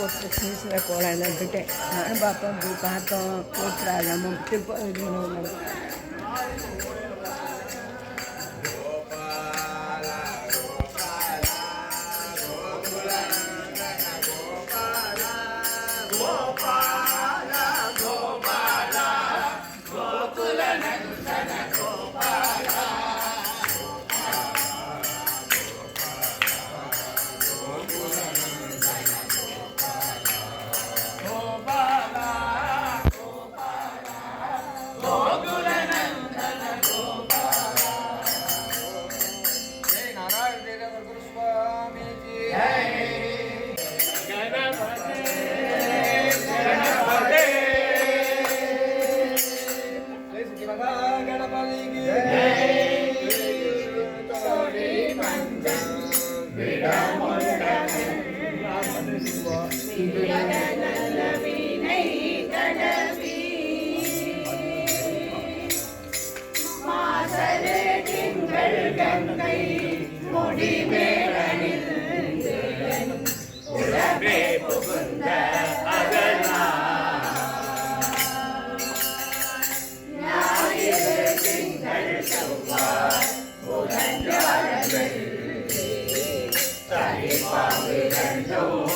ಕೊಟ್ಟರೆ ಸಲ ಕೊಡಲ್ಲ ಬಿಟ್ಟೆ ನಾನು ಪಾಪ ಪಾತ ಕೊಟ್ಟರೆ ನಮ್ಮ ತಿಪ್ಪ ಇದು ஒரு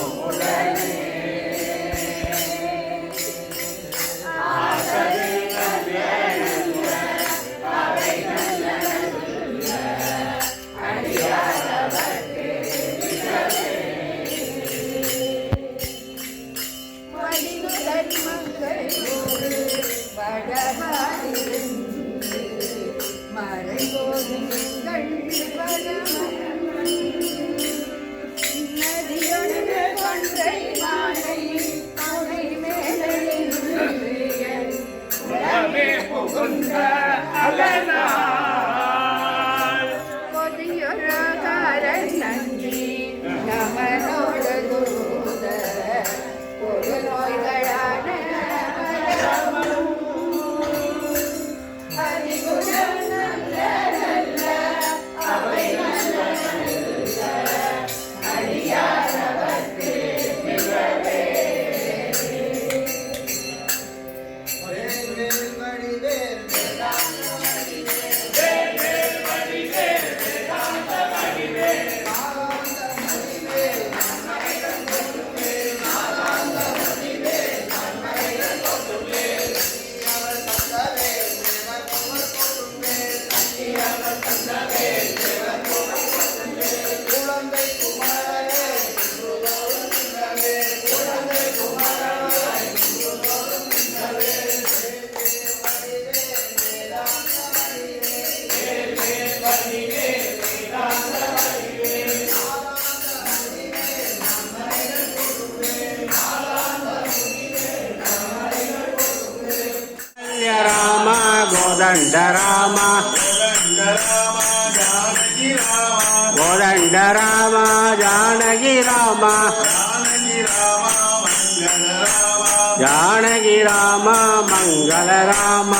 రామ మంగళ రామ.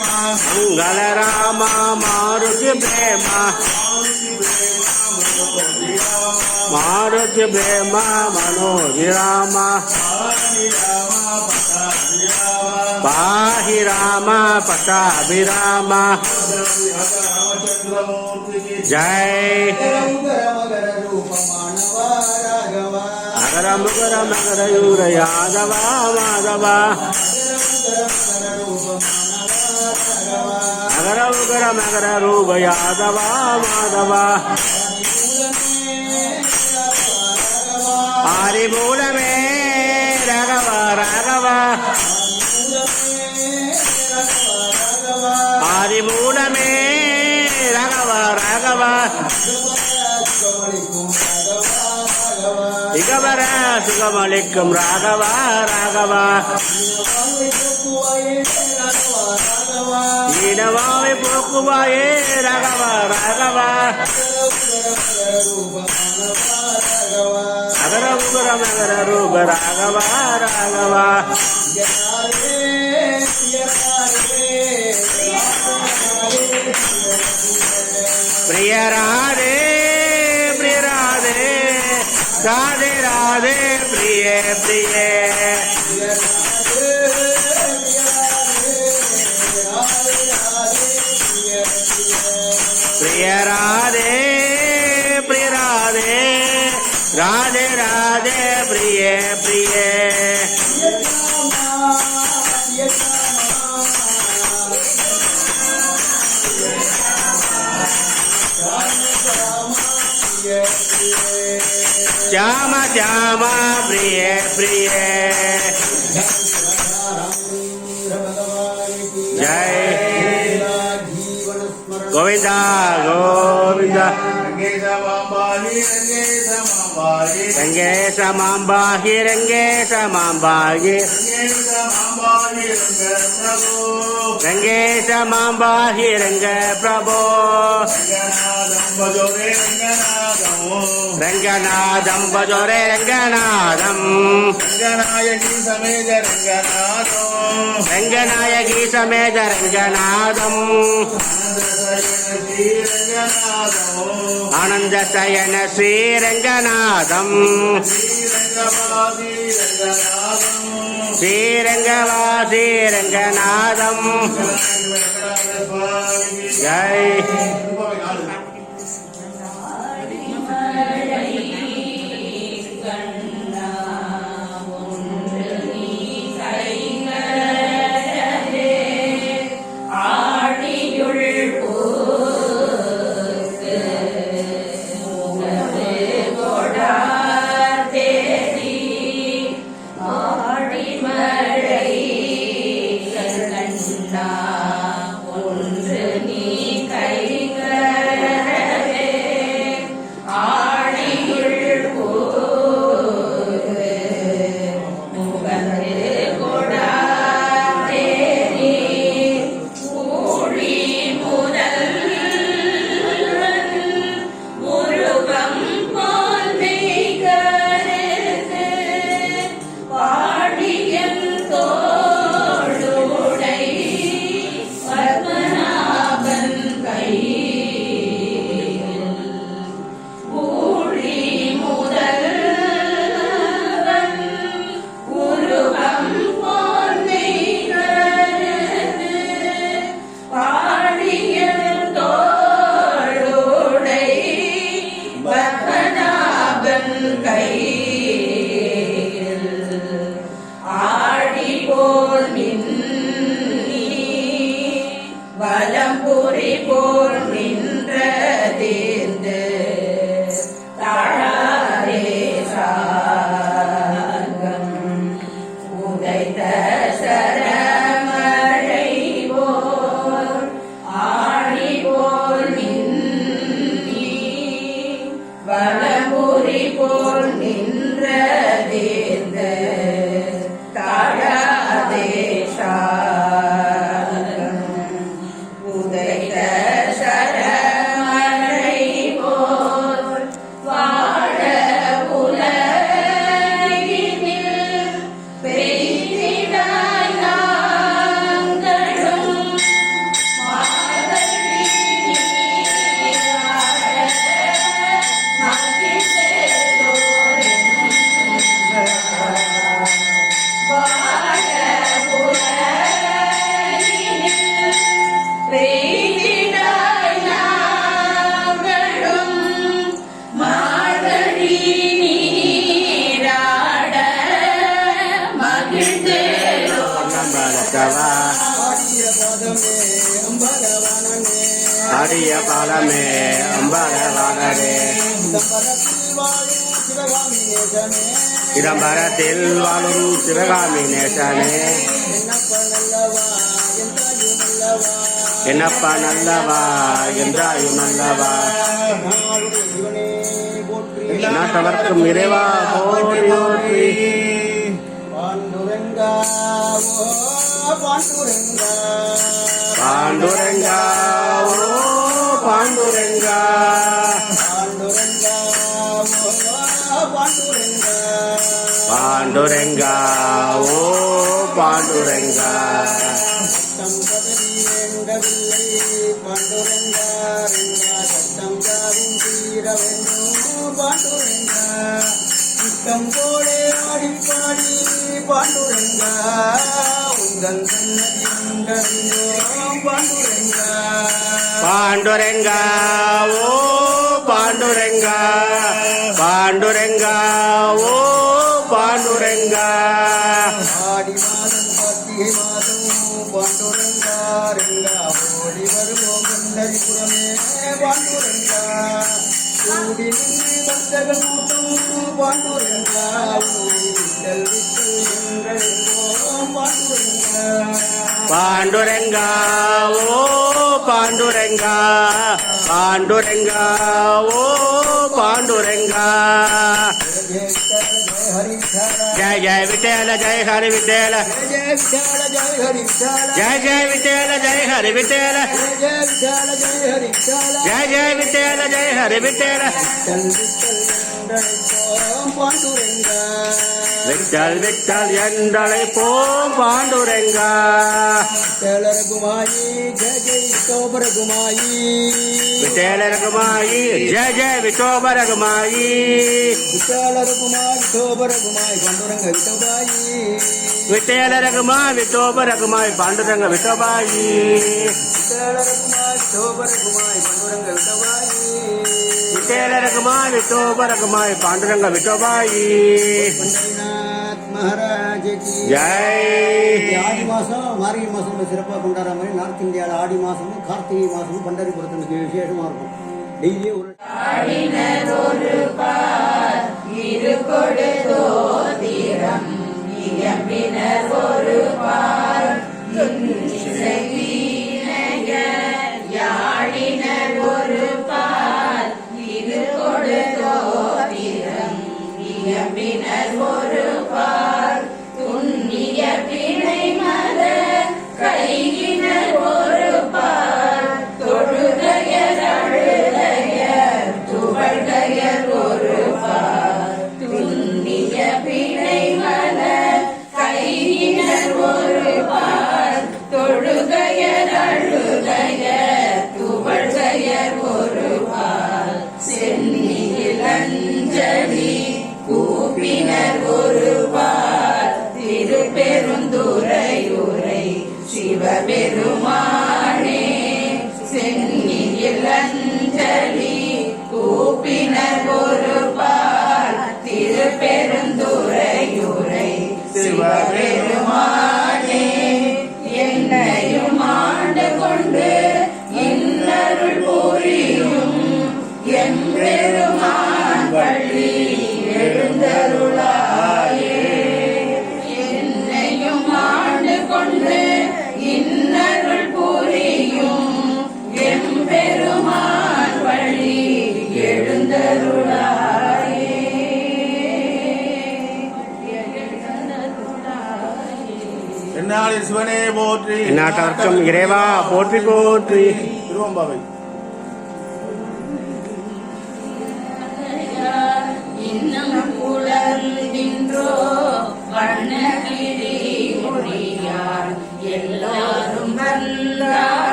మంగళ రామ మారుతి ప్రేమ. మారుతి ప్రేమ మనోజి రామ. పాహి రామ పటాభి రామ. జయ ముఖర మకరయూర యాదవ మాధవ. నగర ఉగర మగర రూప యాదవ మాధవ. ఆరిమూల சுகமளிக்கும் ராகவா ராகவா. இடவாவை போக்குவாயே ராகவா ராகவா. அகர உகர மகர ரூப ராகவா ராகவா. ராதே ராதே பிரிய பிரிய. பிரிய ராதே பிரிய ராதே. ராதே ராதே பிரிய பிரிய. శ్యామ శ్యామ ప్రియే ప్రియే జై గోవింద గోవింద రంగే సమాంబాహి రంగే సమాంబాహి రంగే సమాంబాహి రంగ ప్రభో రంగనాథం భజోరే రంగనాథం రంగనాయకి సమేత రంగనాథం ரங்கநாயகி சமேத ரங்கநாதம். ஆனந்த சயன ஸ்ரீரங்கநாதம் ஸ்ரீரங்கவாசி ஜெய். வலம் புரி போல் வாழும் என்னப்பா நல்லவா? என்றாயும் நல்லவா நாட்டவர்க்கும் இறைவா? போற்றி போற்றி. பாண்டுரங்கா பாண்டுரங்கா பாண்டுரங்கா. பாண்டுரங்கா. ஓ பாண்டுரங்கா. சட்டம் பதவி பாண்டுரங்கா ரெங்கா சட்டம் தீர வேண்டும் பாண்டுரங்கா ஆட்டம் போலே ஆடி பாண்டுரங்கா உங்கள் சன்னதி பாண்டுரங்கா பாண்டுரங்கா. ஓ பாண்டுரங்கா. பாண்டுரங்கா. ஓ பாண்டுரங்கா. ஆடி மாதம் கார்த்திகை மாதம் பாண்டுரங்கா ரெங்கா. ஓடி வருவோம் குண்டரிபுரமே பாண்டுரங்கா. கூடி நின்று பக்தர்கள் கூட்டம் பாண்டுரங்கா. ஊழி விட்டல் விட்டல் எங்கள் எங்கோம் பாண்டுரங்கா. பாண்டுரங்கா ஓ பாண்டுரங்கா. பாண்டுரங்கா ஓ பாண்டுரங்கா. जय जय विठ्ठल जय हरि विठ्ठल जय जय विठ्ठल जय हरि विठ्ठल जय जय विठ्ठल जय हरि विठ्ठल जय जय विठ्ठल जय हरि என்றழைப்போம் பாண்டுரங்கா விட்டல் விட்டல் என்றழைப்போம் பாண்டுரங்கா விட்டேலரகுமாயி ஜெய ஜெய் விட்டோபரகுமாயி. விட்டேலரகுமாயி ஜெய ஜெய விட்டோபரகுமாயி. விட்டேலரகுமாய் விட்டோபரகுமாய் பாண்டுரங்க விட்டோபாயி. பாண்டுரங்க விட்டோபாயி விசாலரகுமாய் சோபரகுமாய் பாண்டுரங்க விட்டபாயி விட்டேலரகுமா விட்டோபரகுமாய் பாண்டுரங்க விட்டோபாயி பண்டரிநாத் மகாராஜ் கி ஜெய் ஆடி மாதம் மார்கழி மாதம் சிறப்பாக கொண்டாடுற மாதிரி நார்த் இந்தியாவில் ஆடி மாதமும் கார்த்திகை மாதமும் பண்டரிபுரத்துக்கு விசேஷமாக இருக்கும் டெய்லியும் ஒரு என்னாளி போற்றி நாட்டவர்க்கும் இறைவா போற்றி போற்றி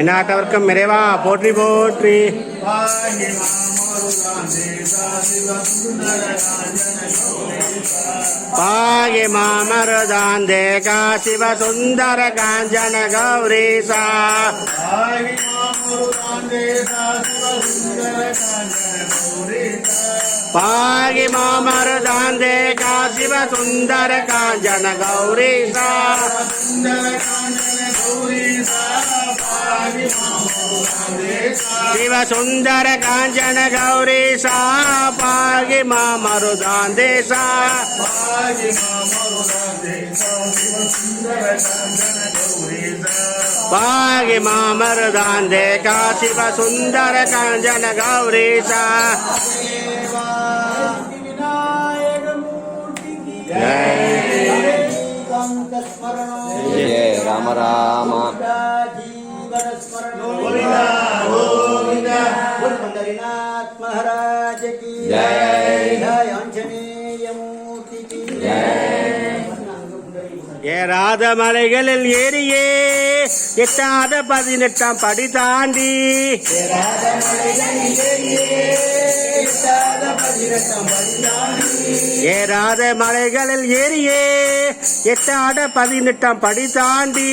எந்நாட்டவர்க்கும் இறைவா போற்றி போற்றி. பாகி மாமருதான் மாமருதாந்தே காசிவ சுந்தர காஞ்சன கௌரீசா. பாகி மாமருதான் மாமருதாந்தே காசிவ சுந்தர காஞ்சன கௌரீசா சுந்தர காஞ்சன கௌரீசா. शिवसुन्दर काञ्चन गौरी सा पाहि मा मरुदान्दे सा पाहि मा मरुदान्दे का शिवसुन्दर काञ्चन गौरी सा जय राम राम पंढरीनाथ महाराज की जय। जय आंजनेय मूर्ति की ஏறாத மலைகளில் ஏறியே எட்டாத பதினெட்டாம் படி தாண்டி ஏறாத மலைகளில் ஏறியே எட்டாத பதினெட்டாம் படி தாண்டி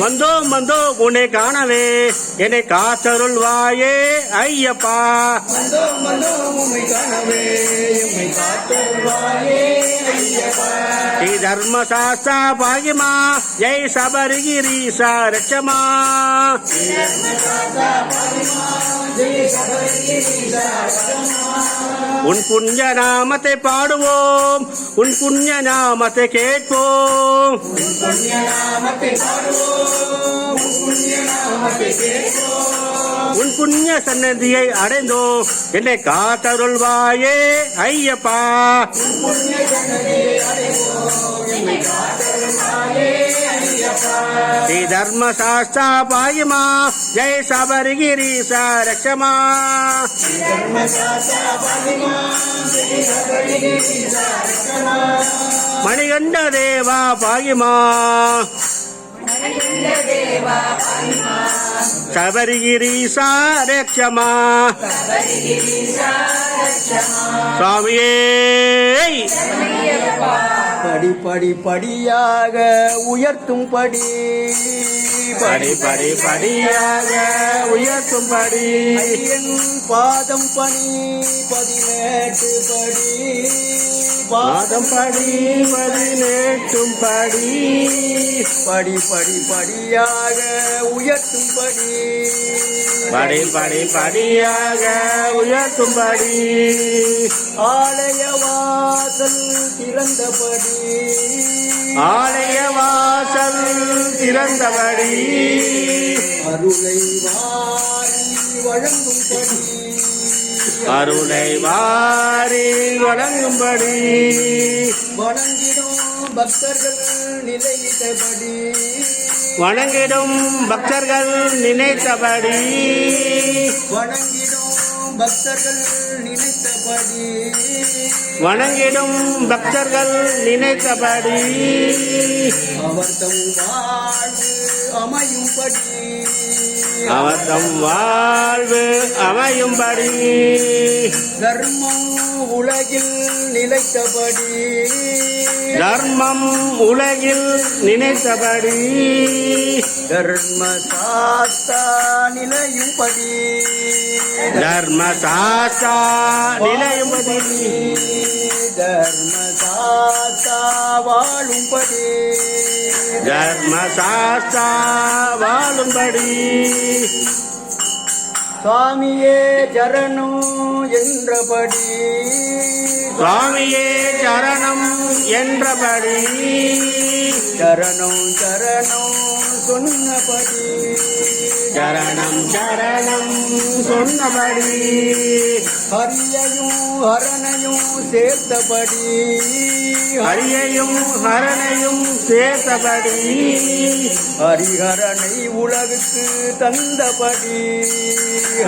வந்தோம் வந்தோம் உன்னை காணவே என்னை காத்தருள்வாயே ஐயப்பா. ஸ்ரீ தர்மசாஸ்தா பாகிமா ஜெய் சபரிகிரீசா ரட்சமா. உன் புண்ணிய நாமத்தை பாடுவோம். உன் புண்ணிய நாமத்தை கேட்போம். உன் புண்ணிய சன்னதியை அடைந்தோம். என்னை காத்தருள்வாயே ஐயப்பா. ஸ்ரீ தர்மசாஸ்தா பாயுமா ஜெய் சபரிகிரீசா ரட்சமா மணிகண்ட தேவா பாயுமா சபரிகிரீசா ரட்சமா சுவாமியே படி படி படியாக உயர்த்தும் படி. படி படி படியாக உயர்த்தும் படி. என் பாதம் பணி பதினெட்டு படி. பாதம் படி பதினெட்டும் படி படி படி படியாக உயர்த்தும் படி படி படி படியாக உயர்த்தும் படி. ஆலய வாசல் திறந்தபடி. ஆலய வாசல் திறந்தபடி. அருளை வாரி வழங்கும்படி. அருளை வாரி வழங்கும்படி. வணங்கிடும் பக்தர்கள் நிலையிட்டபடி வணங்கிடும் பக்தர்கள் நினைத்தபடி. வணங்கிடும் பக்தர்கள் நினைத்தபடி. வணங்கிடும் பக்தர்கள் நினைத்தபடி. அவர்தம் வாழ்வு அமையும்படி. அவர்தம் வாழ்வு அமையும்படி. தர்மம் உலகில் நிலைத்தபடி. தர்மம் உலகில் நினைத்தபடி. தர்ம சாஸ்தா நிலையும்படி. தர்ம சாஸ்தா நிலையும்படி தர்ம சாஸ்தா வாழும்படி. தர்ம சாஸ்தா வாழும்படி. சுவாமியே சரணம் என்றபடி. சுவாமியே சரணம் என்றபடி. சரணம் சரணம் சொன்னபடி. சரணம் சரணம். சொன்னபடி ஹரியையும் ஹரணையும் சேர்த்தபடி ஹரியையும் ஹரணையும் சேர்த்தபடி ஹரிஹரனை உலகுக்கு தந்தபடி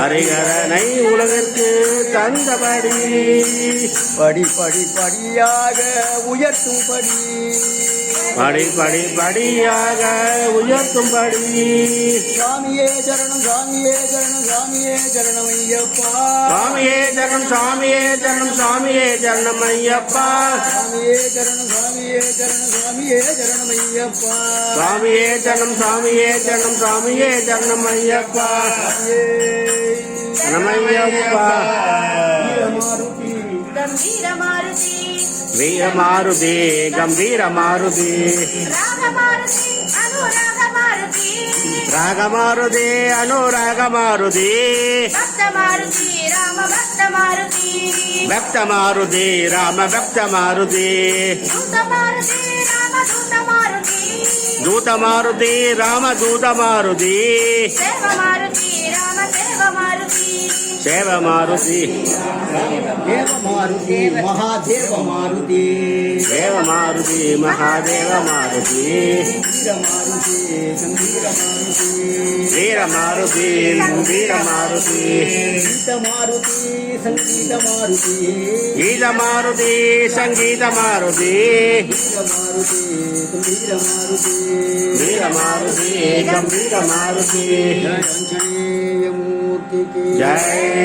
ஹரிஹரனை உலகிற்கு தந்தபடி படி படி படியாக உயர்த்தும்படி. படி படி படியாக உயர்த்தும்படி. சுவாமி சாமியே சரணம் சாமியே சரணம் சாமியே சரணம் ஐயப்பா. சுவாமியே சரணம் சுவாமியே சரணம் சுவாமியே சரணம் ஐயப்பா. சாமியே சரணம் சாமியே சரணம் சாமியே சரணம் ஐயப்பா. சரணம் ஐயப்பா. சரணம் ஐயப்பா. மாருதி கம்பீர மாருதி రాగమారుది అనురాగమారుది. వ్యక్తమారుది రామ వ్యక్తమారుది దూతమారుది రామ దూతమారుది. देव मारुति देव मारुति महादेव मारुति देव मारुति महादेव मारुति वीर मारुति वीर मारुति गीत मारुति संगीत मारुति गीत मारुति संगीत मारुति वीर मारुति गंभीर मारुति जय